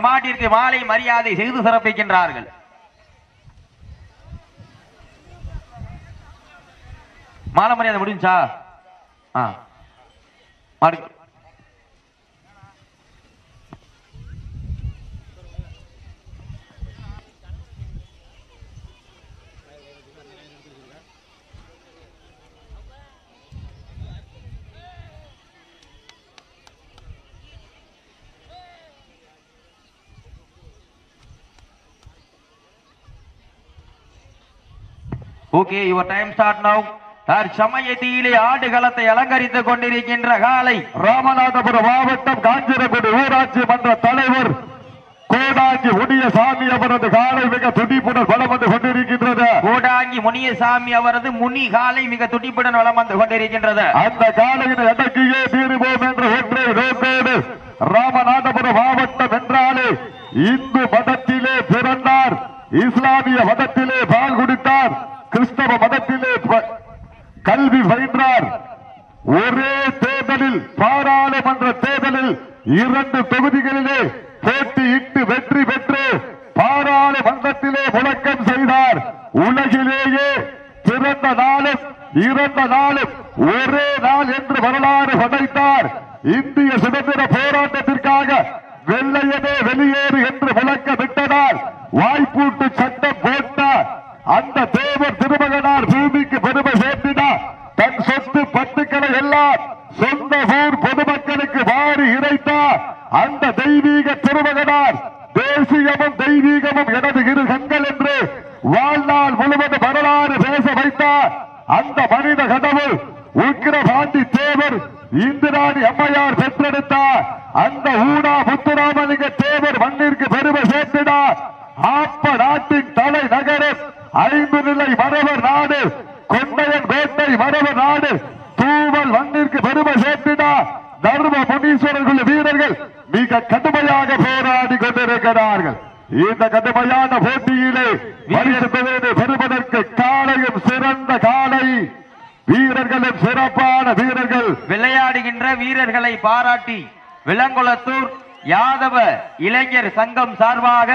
மாட்டிற்கு மாலை மரியாதை செய்து சிறப்பிக்கின்றார்கள். மாலை மரியாதை முடிஞ்சா? ஆ. மாடு okay your time start now தற்சமயத்திலே ஆடுகளத்தை அலங்கரித்துக் கொண்டிருக்கின்ற காலை ராமநாதபுரம் மாவட்டம் காஞ்சிரகுடி ஊராட்சி மன்ற தலைவர் கோடாங்கி உடியசாமி அவரது காலை மிக துடிப்புடன் பலம் வந்து கொண்டிருக்கின்றது. கோடாங்கி முனியசாமி அவரது முனி காலை மிக துடிப்புடன் வலம் வந்து கொண்டிருக்கின்றது. அந்த காலையினை அடக்கியே தீருவோம் என்ற ஒற்றை நோக்கோடு ராமநாதபுரம் மாவட்டம் என்றாலே இந்து மதத்திலே பிறந்தார் இஸ்லாமிய மதத்திலே பால் குடித்தார் கிறிஸ்தவ மதத்திலே கல்வி பயின்றார். ஒரே தேர்தலில் பாராளுமன்ற தேர்தலில் இரண்டு தொகுதிகளிலே போட்டியிட்டு வெற்றி பெற்று பாராளுமன்றத்திலே முழக்கம் செய்தார். உலகிலேயே பிறந்த நாளும் இறந்த நாளும் ஒரே நாள் என்று வரலாறு படைத்தார். இந்திய சுதந்திர போராட்டத்திற்காக வெள்ளையனே வெளியேறு என்று முழக்கமிட்டதால் வாய்ப்பூட்டு சட்டம் அந்த தேவர் திருமகனார் பூமிக்கு பெருமை சேர்த்தினார். தன் சொத்து பத்துக்களை எல்லாம் சொந்த ஊர் பொதுமக்களுக்கு வாரி இணைத்தார் அந்த தெய்வீக திருமகனார் தேசியமும் தெய்வீகமும் எனது இரு கண்கள் என்று வாழ்நாள் முழுவதும் வரலாறு பேச வைத்தார். அந்த மனித கடவுள் உக்கிரபாண்டி தேவர் இந்திராணி அம்மையார் பெற்றெடுத்தார். அந்த ஊடா முத்துராமலிங்க தேவர் மண்ணிற்கு பெருமை சேர்த்தினார் ஆப்ப நாட்டின் தலை நகரம் ஐந்து நிலை மரவர் நாடு கொண்டையன் கோட்டை மரவர் நாடு தூவல் மண்ணிற்கு பெருமை சேர்த்தினார் தர்ம முனீஸ்வரர் குழு வீரர்கள் மிக கடுமையாக போராடி கொண்டிருக்கிறார்கள் இந்த கடுமையான போட்டியிலே பரிசு தொகையினை பெறுவதற்கு காலையும் சிறந்த காலை வீரர்களும் சிறப்பான வீரர்கள் விளையாடுகின்ற வீரர்களை பாராட்டி விலங்குளத்தூர் யாதவ இளைஞர் சங்கம் சார்பாக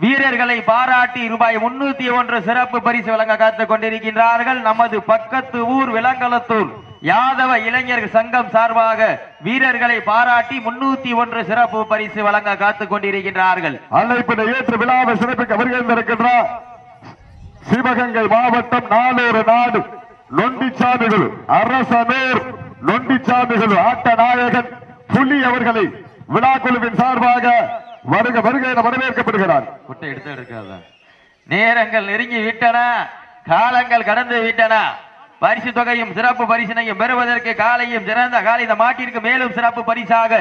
வீரர்களை பாராட்டி ரூபாய் முன்னூத்தி ஒன்று சிறப்பு பரிசு வழங்க காத்துக் கொண்டிருக்கின்றார்கள். நமது பக்கத்து ஊர் விலங்கலத்தூர் யாதவ இளைஞர் சங்கம் சார்பாக வீரர்களை பாராட்டி முன்னூத்தி ஒன்று சிறப்பு பரிசு வழங்க காத்துக் கொண்டிருக்கின்றார்கள். அழைப்பினை ஏற்று விழாவை சிறப்பிக்க வருகின்றிருக்கின்றார் சிவகங்கை மாவட்டம் நானூறு நாடு நொண்டிச்சாமிகள் அரசனூர் நொண்டிச்சாமிகள் ஆட்ட நாயகன் புலி அவர்களை விழா குழுவின் சார்பாக வருக வருக என வரவேற்கப்படுகிறார். குட்டை எடுத்து எடுக்காத. நேரங்கள் நெருங்கி விட்டன காலங்கள் கடந்து விட்டன. பரிசு தொகையும் சிறப்பு பரிசினையும் பெறுவதற்கு காலையும் சிறந்த காலை இந்த மாட்டிற்கு மேலும் சிறப்பு பரிசாக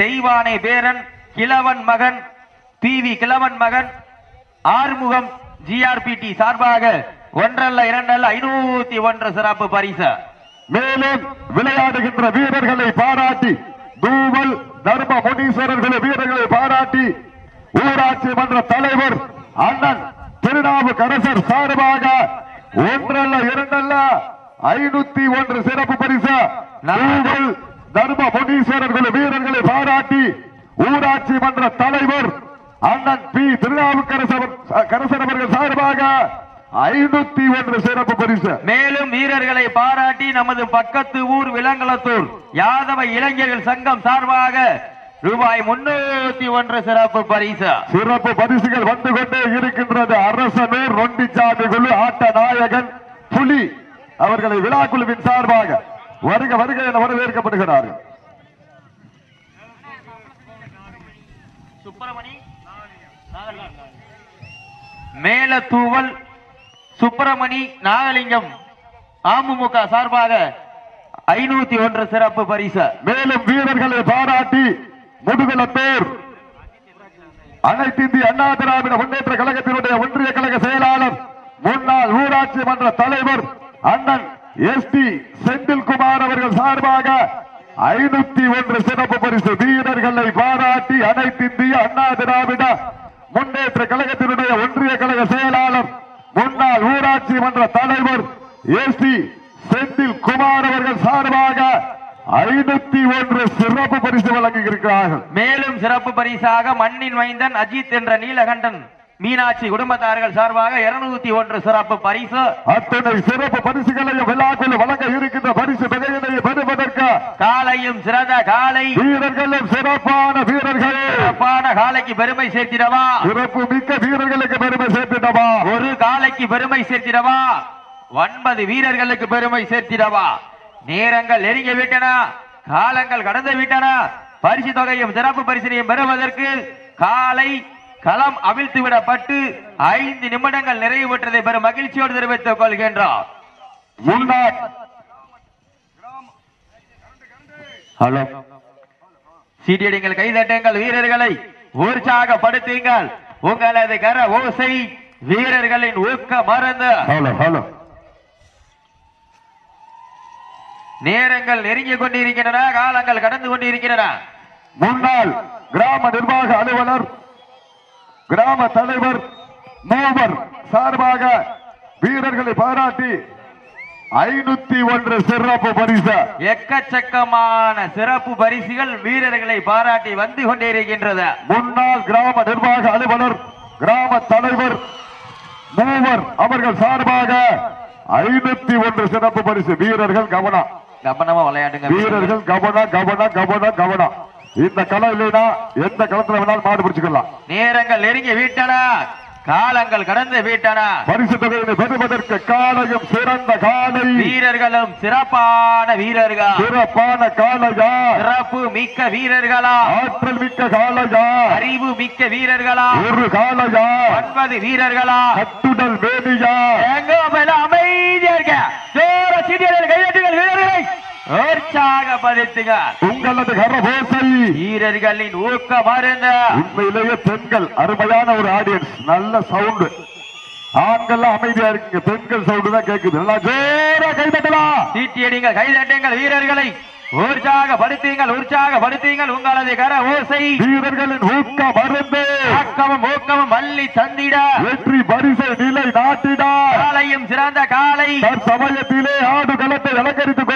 தெய்வானை பேரன் கிழவன் மகன் பி வி கிழவன் மகன் ஆறுமுகம் ஜிஆர்பிடி சார்பாக ஒன்றல்ல இரண்டல்ல ஐநூத்தி ஒன்று சிறப்பு பரிசு. மேலும் விளையாடுகின்ற வீரர்களை பாராட்டி தூவல் தர்ம முனீஸ்வரர்களை வீரர்களை பாராட்டி ஊராட்சி மன்ற தலைவர் அண்ணன் திருநாவுக்கரசர் சார்பாக ஒன்றல்ல இரண்டல்ல ஐநூத்தி ஒன்று சிறப்பு பரிசு. தூவல் தர்ம முனீஸ்வரர்கள் வீரர்களை பாராட்டி ஊராட்சி மன்ற தலைவர் அண்ணன் பி. திருநாவுக்கரசர் கரசர் அவர்கள் சார்பாக ஐநூத்தி ஒன்று சிறப்பு பரிசு. மேலும் வீரர்களை பாராட்டி நமது பக்கத்து ஊர் விலங்கலத்தூர் யாதவ இளைஞர்கள் சங்கம் சார்பாக ரூபாய் முன்னூத்தி ஒன்று சிறப்பு பரிசு. சிறப்பு பரிசுகள் வந்து கொண்டே இருக்கின்றது. அரசனூர் ரொண்டிச்சாமி குழு ஆட்ட நாயகன் புலி அவர்களை விழா குழுவின் சார்பாக வருக வருக என வரவேற்கப்படுகிறார்கள். சுப்பிரமணி மேலத்தூவல் சுப்பிரமணி நாகலிங்கம் அமமுக சார்பாக ஐநூத்தி ஒன்று சிறப்பு பரிசு. மேலும் வீரர்களை பாராட்டி முதுகுலத்தூர் அனைத்து இந்திய அண்ணா திராவிட முன்னேற்ற கழகத்தினுடைய ஒன்றிய கழக செயலாளர் முன்னாள் ஊராட்சி மன்ற தலைவர் அண்ணன் எஸ் டி செந்தில்குமார் அவர்கள் சார்பாக ஐநூத்தி ஒன்று சிறப்பு பரிசு. வீரர்களை பாராட்டி அனைத்து இந்திய அண்ணா திராவிட முன்னேற்ற கழகத்தினுடைய ஒன்றிய கழக செயலாளர் முன்னாள் ஊராட்சி மன்ற தலைவர் எஸ் டி செந்தில் குமார் அவர்கள் சார்பாக ஐநூத்தி ஒன்று சிறப்பு பரிசு வழங்குகிறார்கள் இருக்கிறார்கள் மேலும் சிறப்பு பரிசாக மண்ணின் வைந்தன் அஜித் என்ற நீலகண்டன் மீனாட்சி குடும்பத்தார்கள் சார்பாக இருநூத்தி ஒன்று சிறப்பு பரிசு. அத்தனை சிறப்பு பரிசுகளையும் விழாக்குள் வழங்க இருக்கின்ற பரிசு தொகையினை பெறுவதற்கு காலையும் சிறந்த காலை. வீரர்களும் சிறப்பான வீரர்கள். சிறப்பான காலைக்கு பெருமை சேர்த்திடவா? சிறப்பு மிக்க வீரர்களுக்கு பெருமை சேர்த்துட்டவா ஒரு காலைக்கு பெருமை சேர்த்திடவா? ஒன்பது வீரர்களுக்கு பெருமை சேர்த்திடவா? நேரங்கள் நெருங்கி விட்டன. காலங்கள் கடந்து விட்டன. பரிசு தொகையும் சிறப்பு பரிசினையும் பெறுவதற்கு காலை களம் அவிழ்த்து விடப்பட்டு ஐந்து நிமிடங்கள் நிறைவு பெற்றதை பெரும் மகிழ்ச்சியோடு தெரிவித்துக் கொள்கின்றோம் முன்னாள். ஹலோ. சீட்டியடிங்கள் கைதட்டுங்கள் வீரர்களை. உற்சாகப்படுத்துங்கள். உங்களது கர ஓசை வீரர்களின் ஊக்க மருந்து. Hello hello. நேரங்கள் நெருங்கிக் கொண்டிருக்கின்றன காலங்கள் கடந்து கொண்டிருக்கின்றன. முன்னாள் கிராம நிர்வாக அலுவலர் கிராம தலைவர் மூவர் சார்பாக வீரர்களை பாராட்டி ஐநூத்தி ஒன்று சிறப்பு பரிசு. எக்கச்சக்கமான சிறப்பு பரிசுகள் வீரர்களை பாராட்டி வந்து கொண்டிருக்கின்றது. முன்னாள் கிராம நிர்வாக அலுவலர் கிராம தலைவர் மூவர் அவர்கள் சார்பாக ஐநூத்தி ஒன்று சிறப்பு பரிசு. வீரர்கள் கவனம். கவனமா விளையாடுங்க. வீரர்கள் கவனம் கவனம் கவனம் கவனம். இந்த களம் இல்லைன்னா எந்த களத்துல வேணாலும் மாடு பிடிச்சுக்கலாம். நேரங்கள் நெருங்கி விட்டன. காலங்கள் கடந்து விட்டன. பரிசு தொகையினை பெறுவதற்கு காலையும் சிறந்த காலை. வீரர்களும் சிறப்பான வீரர்கள்? சிறப்பான காலையா? சிறப்பு மிக்க வீரர்களா? ஆற்றல் மிக்க காலையா? அறிவு மிக்க வீரர்களா? ஒரு காலையா? ஒன்பது வீரர்களா? கட்டுடல் வேணியா எங்க மேல அமைதியா இருக்க ஜோர சீட்டியர்கள் கையெட்டுங்கள் வீரர்களை உற்சாகப்படுத்துங்க உங்களது கரபோசை வீரர்களின் ஊக்க மருந்த. உண்மையிலேயே பெண்கள் அருமையான ஒரு ஆடியன்ஸ் நல்ல சவுண்ட் ஆண்கள் அமைதியா இருக்குங்க பெண்கள் சவுண்ட் தான் கேக்குது. நல்லா ஜோரா கைதட்டலாம் சீட்டியடிங்கள் கைதட்டுங்கள் வீரர்களை. உற்சாகப்படுத்துங்கள் உற்சாகப்படுத்துங்கள் உங்களது கர ஓசை வீரர்களின் ஊக்க மருந்து. ஆக்கமும் ஊக்கமும் மல்லி தந்திட. வெற்றி பரிசை நிலை நாட்டிடா காலையும் சிறந்த காலை. தற்சமயத்திலே ஆடு களத்தை அலங்கரித்துக்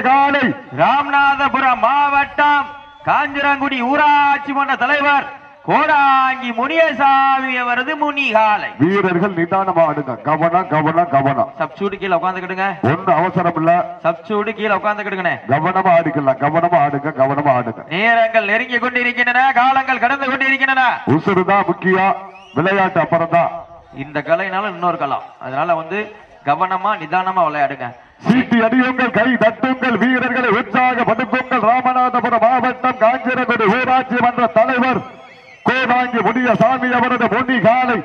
காலை ராமநாதபுரம் மாவட்டம் காஞ்சிரங்குடி ஊராட்சி மன்ற தலைவர் கோடாங்கி முனியசாமி அவரது முனி காலை வீரர்கள் நிதானமா ஆடுங்க. கவனம் கவனம் கவனம். சப்சூடு கீழே உட்காந்துக்கிடுங்க ஒண்ணு அவசரம் இல்ல சப்சூடு கீழே உட்காந்துக்கிடுங்கண்ணே கவனமா ஆடிக்கலாம். கவனமா ஆடுங்க கவனமா ஆடுங்க. நேரங்கள் நெருங்கி கொண்டிருக்கின்றன. காலங்கள் கடந்து கொண்டிருக்கின்றன. உசுறுதான் முக்கியம். விளையாட்டு அப்புறம் தான் இந்த கலைனாலும் இன்னொரு கலம். அதனால வந்து கவனமா நிதானமா விளையாடுங்க. சீட்டி அடியுங்கள் கை தட்டுங்கள் வீரர்களை உற்சாகப்படுத்துங்கள் ராமநாதபுரம் மாவட்டம் காஞ்சிரகுடி ஊராட்சி மன்ற தலைவர் கோடாங்கி முடிய சாமி அவரது பொன்னி காலை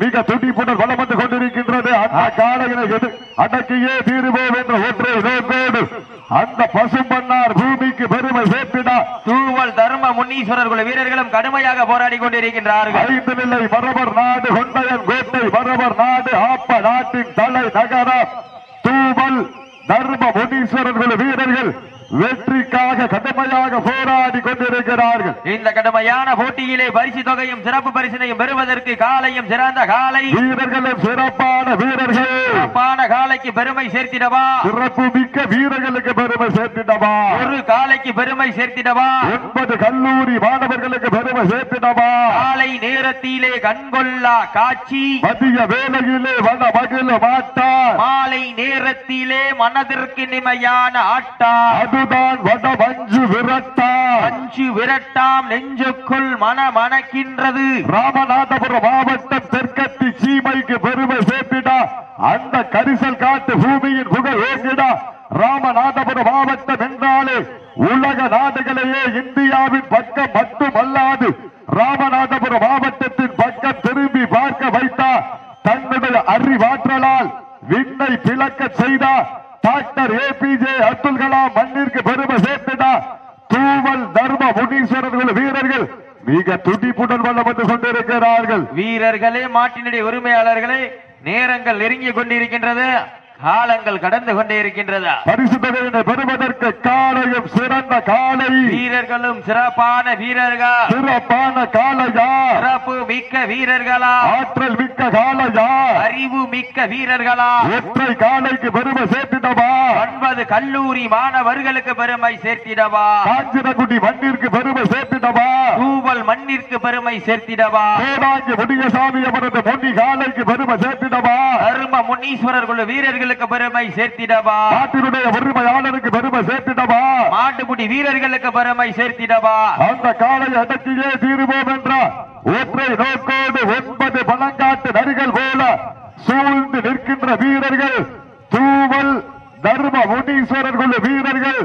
மிக துடிப்புடன் வளம் வந்து கொண்டிருக்கின்றது. அந்த காலையினை எது அடக்கியே தீருவோம் என்ற ஒற்றை நோக்கோடு அந்த பசும்பன்னார் பூமிக்கு பெருமை சேர்த்திட. தூவல் தர்ம முனீஸ்வரர் குல வீரர்களும் கடுமையாக போராடி கொண்டிருக்கின்றார்கள். ஐந்து நிலை மரபர் நாடு கொண்டையன் கோட்டை மரபர் நாடு ஆப்ப நாட்டின் தலை நகரம். தர்ம முனீஸ்வரர்கள் வீரர்கள் வெற்றிக்காக கடுமையாக போராடி கொண்டிருக்கிறார்கள். இந்த கடுமையான போட்டியிலே பரிசு தொகையும் சிறப்பு பரிசினையும் பெறுவதற்கு காலையும் சிறந்த காலை. வீரர்களும் சிறப்பான வீரர்கள். சிறப்பான காலைக்கு பெருமை சேர்த்திடவா? சிறப்பு மிக்க வீரர்களுக்கு பெருமை சேர்த்திடவா? ஒரு காலைக்கு பெருமை சேர்த்திடவா? ஒன்பது கல்லூரி மாணவர்களுக்கு பெருமை சேர்த்திடவா? காலை நேரத்திலே கண்கொள்ளா காட்சி. மதிய வேலையிலே வன மகிழ மாட்டார் மாலை நேரத்திலே மனதிற்கு நிமையான ஆட்டா. அதுதான் வட மஞ்சு விரட்டா அஞ்சு விரட்டாம் நெஞ்சுக்குள் மன மணக்கின்றது. ராமநாதபுரம் மாவட்டம் தெற்கத்தி சீமைக்கு பெருமை சேர்த்திடா. அந்த கரிசல் காட்டு பூமியின் புகழ் ஓங்கிடா ராமநாதபுரம் மாவட்டம் என்றாலே உலக நாடுகளையே இந்தியாவின் பக்கம் மட்டுமல்லாது ராமநாதபுரம் மாவட்டத்தின் பக்கம் திரும்பி பார்க்க வைத்தார் தன்னுடைய அறிவாற்றலால் விண்ணை பிளக்க செய்தார் டாக்டர் ஏபிஜே அப்துல் கலாம் மண்ணிற்கு பெருமை சேர்த்தினார் தூவல் தர்ம முனீஸ்வரர்கள் வீரர்கள் மிக துடிப்புடன் வந்து கொண்டிருக்கிறார்கள். வீரர்களே மாட்டினுடைய உரிமையாளர்களே நேரங்கள் நெருங்கி கொண்டிருக்கின்றது காலங்கள் கடந்து கொண்டே இருக்கின்றது பரிசு தொகையினை பெறுவதற்கு காலையும் சிறந்த காலை. வீரர்களும் சிறப்பான வீரர்கள். சிறப்பான காலையா? மிக்க வீரர்களா? ஆற்றல் மிக்க காலையா அறிவு மிக்க வீரர்களா? ஒற்றை காலைக்கு பெருமை சேர்த்திடவா? ஒன்பது கல்லூரி மாணவர்களுக்கு பெருமை சேர்த்திடவா? காஞ்சிரகுடி மண்ணிற்கு பெருமை சேர்த்திடவா? தூவல் மண்ணிற்கு பெருமை சேர்த்திடவா? கோடாங்கி முடியசாமி அவரது முன்னி காலைக்கு பெருமை சேர்த்திடவா? தர்ம முனீஸ்வரர் குழு வீரர்களுக்கு பெருமை சேர்த்திடவா? நாட்டினுடைய உரிமையாளருக்கு பெருமை சேர்த்திடவா? மாட்டுக்குடி வீரர்களுக்கு பெருமை சேர்த்திடவா? அந்த காலை அடக்கியே தீருவோம் என்ற ஒற்றை நோக்கோடு ஒன்பது பணங்காட்டு நரிகள் போல சூழ்ந்து நிற்கின்ற வீரர்கள் தூவல் தர்ம முனீஸ்வரர் குழு வீரர்கள்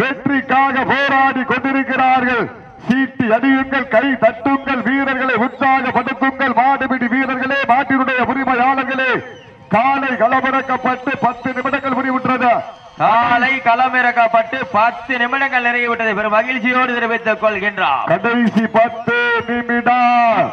வெற்றிக்காக போராடி கொண்டிருக்கிறார்கள். சீட்டி அடியுங்கள் கை தட்டுங்கள் வீரர்களை உற்சாகப்படுத்துங்கள். மாடுபிடி வீரர்களே மாட்டினுடைய உரிமையாளர்களே காலை களமிறக்கப்பட்டு பத்து நிமிடங்கள் முடிவுற்றது. காலை களமிறக்கப்பட்டு பத்து நிமிடங்கள் நிறைவுவிட்டதை பெரும் மகிழ்ச்சியோடு தெரிவித்துக் கொள்கின்றார். கடைசி பத்து நிமிடம்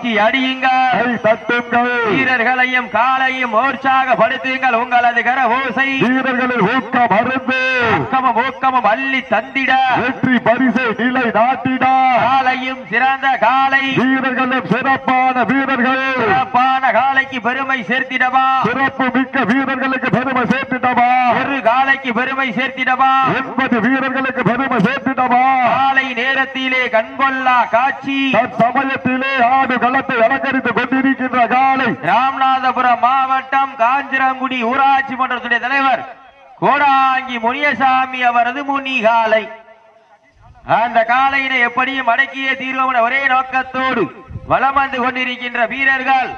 வெற்றி அடியுங்கள். தட்டுங்கள். வீரர்களையும் காலையும் உற்சாகப்படுத்துங்கள் உங்களது கர ஓசை வீரர்களில் ஊக்கம் அருந்து. ஊக்கமும் ஊக்கமும் அள்ளி தந்திட. வெற்றி பரிசை நிலை நாட்டிடா. காலையும் சிறந்த காலை. வீரர்களும் சிறப்பான வீரர்கள். சிறப்பான காலைக்கு பெருமை சேர்த்திடவா. சிறப்பு மிக்க வீரர்களுக்கு பெருமை சேர்த்திடவா. ஒரு காலைக்கு பெருமை சேர்த்திடவா. எண்பது வீரர்களுக்கு பெருமை சேர்த்திடவா. காலை நேரத்திலே கண்கொள்ளா காட்சி. சமயத்திலே ஆடு களத்தை அலங்கரித்துக் கொண்டிருக்கின்ற காலை ராமநாதபுரம் மாவட்டம் காஞ்சிரங்குடி ஊராட்சி மன்றத்துடைய தலைவர் கோடாங்கி முனியசாமி அவரது முனி காலை. அந்த காலையினை எப்படியும் அடக்கியே தீர்வோம் ஒரே நோக்கத்தோடு வலம் வந்து கொண்டிருக்கின்ற வீரர்கள்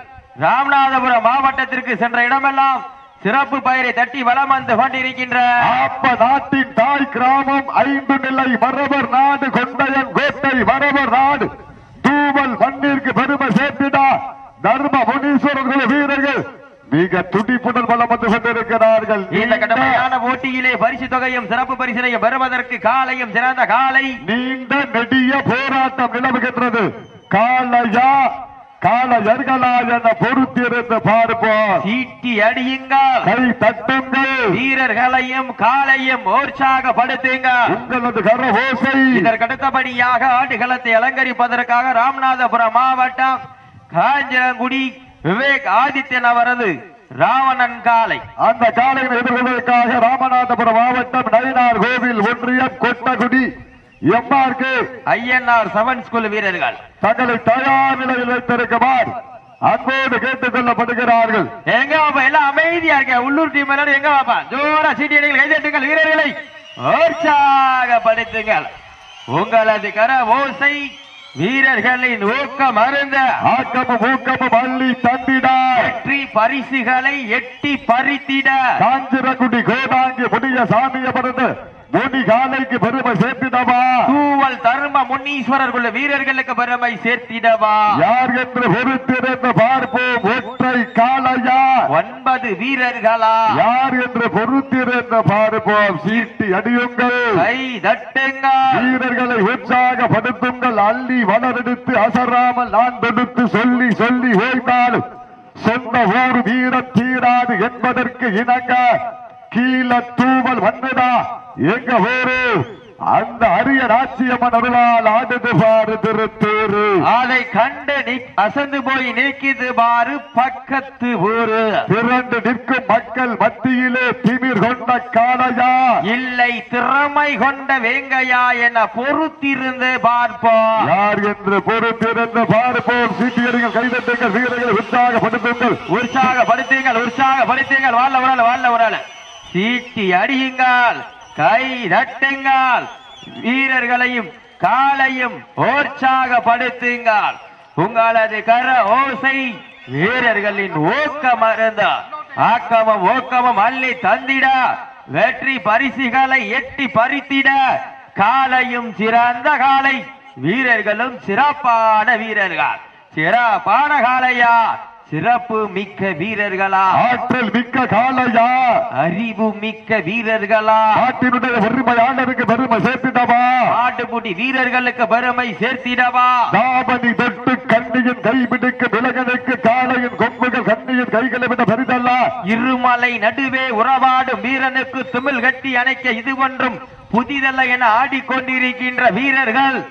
ராமநாதபுரம் மாவட்டத்திற்கு சென்ற இடமெல்லாம் சிறப்பு பெயரை தட்டி வலம் வந்து கொண்டிருக்கின்ற நாட்டின் தாய் கிராமம் ஐந்து நிலை மரபர் நாடு கொண்டையன் கோட்டை மரபர் நாடு தூவல் மண்ணிற்கு பெருமை சேர்த்திடா தர்ம முனீஸ்வரர்கள் வீரர்கள் மிக துடிப்புடன் பலம் வந்து கொண்டிருக்கிறார்கள். இந்த கடுமையான போட்டியிலே பரிசு தொகையும் சிறப்பு பரிசினையும் பெறுவதற்கு காலையும் சிறந்த காலை. நீண்ட நெடிய போராட்டம் நிலவுகின்றது. காலையா என பொறுத்திருந்து பார்ப்போம். சீட்டி அடியுங்கள். கை தட்டுங்கள். வீரர்களையும் காலையும் உற்சாகப்படுத்துங்கள் உங்களது கர ஓசை இதற்கடுத்தபடியாக ஆடுகளத்தை அலங்கரிப்பதற்காக ராமநாதபுரம் மாவட்டம் காஞ்சனங்குடி விவேக் ஆதித்யன் அவரது ராவணன் காலை அந்த காலையில் எதிர்கொள்வதற்காக ராமநாதபுரம் மாவட்டம் நயினார் கோவில் ஒன்றியம் Kottakudi MRK. INR seven school வீரர்கள். தங்களை தயார் நிலையில் வைத்திருக்குமாறு அன்போடு கேட்டுக் கொள்ளப்படுகிறார்கள். எங்க வாப்பா? எல்லாம் அமைதியா இருக்க. உள்ளூர் டீம் எல்லாரும் எங்க வாப்பா? ஜோரா சீட்டி அடிகள் கைதட்டுங்கள் வீரர்களை. உற்சாகப்படுத்துங்கள். உங்களது கர ஓசை வீரர்களின் ஊக்கம் அருந்த ஆக்கமும் ஊக்கமும் அள்ளி தந்திடா. வெற்றி பரிசுகளை எட்டி பறித்திட. காஞ்சிரகுடி கோடாங்கி புதிய சாமியை பிறந்து முனி காலைக்கு பெருமை சேர்த்திடவா? தூவல் தர்ம முன்னீஸ்வரர் உள்ள வீரர்களுக்கு பெருமை சேர்த்திடவா? யார் என்று பொறுத்திருந்து பார்ப்போம் ஒற்றை காலையா ஒன்பது வீரர்களா? யார் என்று பொறுத்திருந்து பார்ப்போம் சீட்டி அடியுங்கள். கை தட்டுங்கள் வீரர்களை உற்சாகப்படுத்துங்கள் அள்ளி வளரெடுத்து அசராமல் நான் தொடுத்து சொல்லி சொல்லி ஓய்ந்தாலும் சொந்த ஊர் வீர தீராது என்பதற்கு இணங்க கீழ தூவல் வந்ததா? எங்க ஊரு அந்த அரிய ராட்சியம்மன் அருளால் ஆடுது பாரு திருத்தூரு. அதை கண்டு நிக்- அசந்து போய் நிற்கிது பாரு பக்கத்து ஊரு. திரண்டு நிற்கும் மக்கள் மத்தியிலே திமிர் கொண்ட காளையா? இல்லை திறமை கொண்ட வேங்கையா என பொறுத்திருந்து பார்ப்போம் யார் என்று பொறுத்திருந்து பார்ப்போம். சீட்டியடிகள் கைதட்டுங்கள் வீரர்களை உற்சாகப்படுத்துங்கள். உற்சாகப்படுத்துங்கள் உற்சாகப்படுத்துங்கள். ஆள் வாழ்ல ஒரு ஆள் சீட்டி அடியுங்கள். கை தட்டுங்கள் வீரர்களையும் காலையும் உற்சாகப்படுத்துங்கள் உங்களது கர ஓசை வீரர்களின் ஊக்கம் அருந்த ஆக்கமும் ஊக்கமும் அள்ளி தந்திட வெற்றி பரிசுகளை எட்டி பறித்திட காலையும் சிறந்த காலை வீரர்களும் சிறப்பான வீரர்கள். சிறப்பான காலையா சிறப்பு மிக்க வீரர்களா? ஆற்றல் மிக்க காளையா? அறிவு மிக்க வீரர்களா? நாட்டினுடைய உரிமையாளருக்கு பெருமை சேர்த்திடவா? ஆட்டுக்குட்டி வீரர்களுக்கு பெருமை சேர்த்திடவா? தாபனி தொட்டு கண்ணியின் கைபிடிக்கு விலகனுக்கு காளையின் கொம்புகள் கண்ணியின் கைகளை விட பெரிதல்ல. இருமலை நடுவே உறவாடும் வீரனுக்கு துமிழ் கட்டி அணைக்க இது ஒன்றும் புதிதல்ல என ஆடிக்கொண்டிருக்கின்ற வீரர்கள்.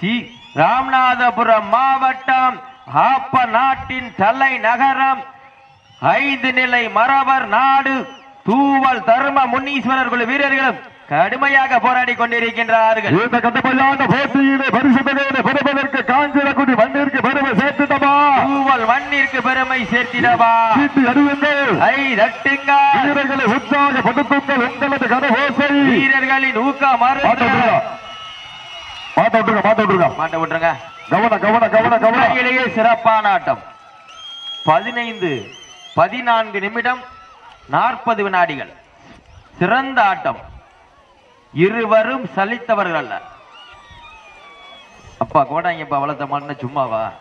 சி. ராமநாதபுரம் மாவட்டம் ஆப்ப நாட்டின் தலை நகரம் ஐந்து நிலை மரவர் நாடு. தூவல் தர்ம முனீஸ்வரர் குழு வீரர்களும் கடுமையாக போராடி கொண்டிருக்கின்றார்கள். இந்த போட்டியிலே பெறுவதற்கு காஞ்சிரக்குடி மண்ணிற்கு பெருமை சேர்த்துட்டமா தூவல் மண்ணிற்கு பெருமை சேர்த்திடவா? சீட்டி அறிவுங்கள் ஐ தட்டுங்கள். வீரர்களை உற்சாகப்படுத்துங்கள் உங்களது கரகோசை. வீரர்களின் ஊக்க விட்டுருங்க மாட்ட விட்டுருங்க மாட்ட விட்டுருங்க. மாட்ட விட்டுருங்க. கவன கவன கவன கவன. சிறப்பான ஆட்டம். பதினைந்து பதினான்கு நிமிடம் நாற்பது வினாடிகள். சிறந்த ஆட்டம். இருவரும் சலித்தவர்கள் அல்ல. அப்பா கோடாங்கப்பா வளர்த்த மாட்டேன்னு சும்மாவா?